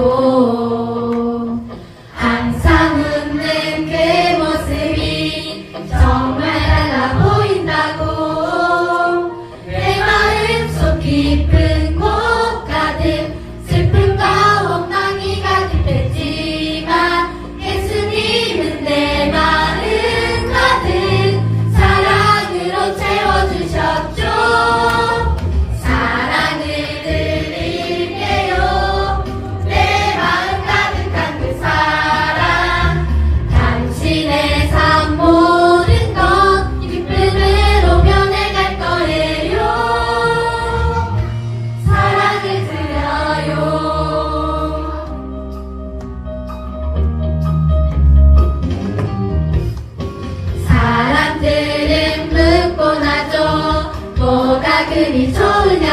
말고 항상 웃는 모습이 정말 달라 보인다고. 내 마음 속 깊은 곳 가득 슬픔과 원망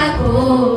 lagoa.